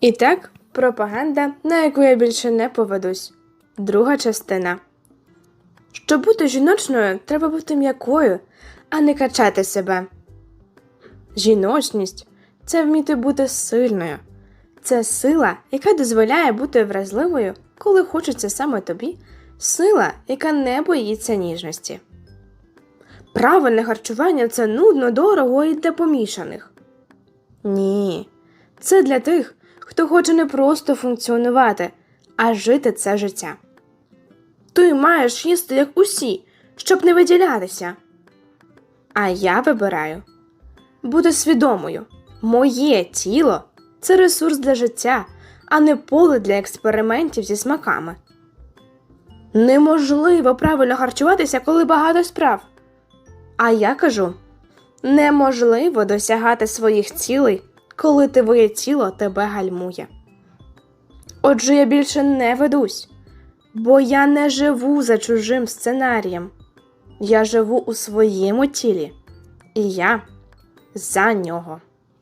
І так, пропаганда, на яку я більше не поведусь. Друга частина. Щоб бути жіночною, треба бути м'якою, а не качати себе. Жіночність це вміти бути сильною. Це сила, яка дозволяє бути вразливою, коли хочеться саме тобі, сила, яка не боїться ніжності. Правильне харчування це нудно, дорого і для помішаних. Ні, це для тих, хто хоче не просто функціонувати, а жити це життя. Ти маєш їсти як усі, щоб не виділятися. А я вибираю бути свідомою. Моє тіло це ресурс для життя, а не поле для експериментів зі смаками. Неможливо правильно харчуватися, коли багато справ. А я кажу: неможливо досягати своїх цілей, коли твоє тіло тебе гальмує. Отже, я більше не ведусь, бо я не живу за чужим сценарієм. Я живу у своєму тілі, і я за нього.